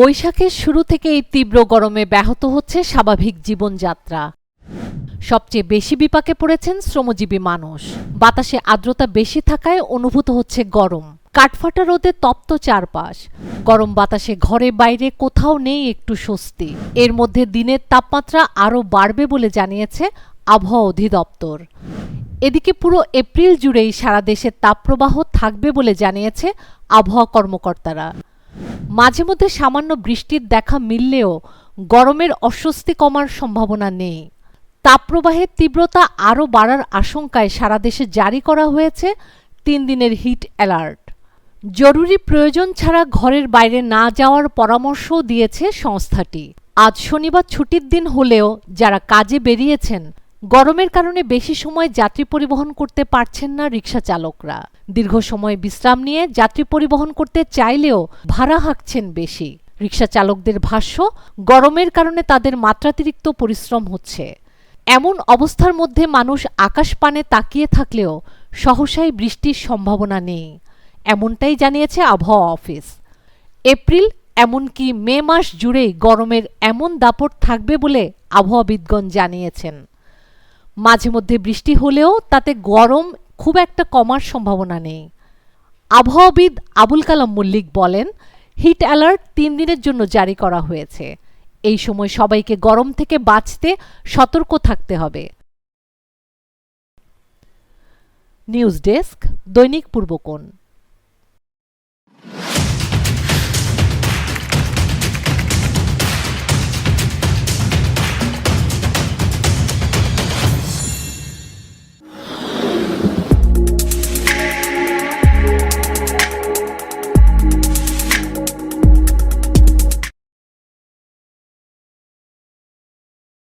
বৈশাখের শুরু থেকে এই তীব্র গরমে ব্যাহত হচ্ছে স্বাভাবিক জীবনযাত্রা। সবচেয়ে বেশি বিপাকে পড়েছেন শ্রমজীবী মানুষ। বাতাসে আর্দ্রতা বেশি থাকায় অনুভূত হচ্ছে গরম। কাঠফাটা রোদে তপ্ত চারপাশ। গরম বাতাসে ঘরে বাইরে কোথাও নেই একটু স্বস্তি। এর মধ্যে দিনের তাপমাত্রা আরও বাড়বে বলে জানিয়েছে আবহাওয়া অধিদপ্তর। এদিকে পুরো এপ্রিল জুড়েই সারা দেশে তাপপ্রবাহ থাকবে বলে জানিয়েছে আবহাওয়া কর্মকর্তারা। মাঝে মধ্যে সামান্য বৃষ্টির দেখা মিললেও গরমের অস্বস্তি কমার সম্ভাবনা নেই। তাপপ্রবাহের তীব্রতা আরও বাড়ার আশঙ্কায় সারা দেশে জারি করা হয়েছে তিন দিনের হিট অ্যালার্ট। জরুরি প্রয়োজন ছাড়া ঘরের বাইরে না যাওয়ার পরামর্শও দিয়েছে সংস্থাটি। আজ শনিবার ছুটির দিন হলেও যারা কাজে বেরিয়েছেন গরমের কারণে বেশি সময় যাত্রী পরিবহন করতে পারছেন না রিক্সা চালকরা। দীর্ঘ সময় বিশ্রাম নিয়ে যাত্রী পরিবহন করতে চাইলেও ভাড়া হাঁকছেন বেশি। রিক্সা চালকদের ভাষ্য, গরমের কারণে তাদের মাত্রাতিরিক্ত পরিশ্রম হচ্ছে। এমন অবস্থার মধ্যে মানুষ আকাশপানে তাকিয়ে থাকলেও সহসাই বৃষ্টির সম্ভাবনা নেই, এমনটাই জানিয়েছে আবহাওয়া অফিস। এপ্রিল, এমনকি মে মাস জুড়েই গরমের এমন দাপট থাকবে বলে আবহাওয়াবিদগণ জানিয়েছেন। মাঝে মধ্যে বৃষ্টি হলেও তাতে গরম খুব একটা কমার সম্ভাবনা নেই। আবহাওয়াবিদ আবুল কালাম মল্লিক বলেন, হিট অ্যালার্ট তিন দিনের জন্য জারি করা হয়েছে। এই সময় সবাইকে গরম থেকে বাঁচতে সতর্ক থাকতে হবে। নিউজ ডেস্ক, দৈনিক পূর্বকোণ।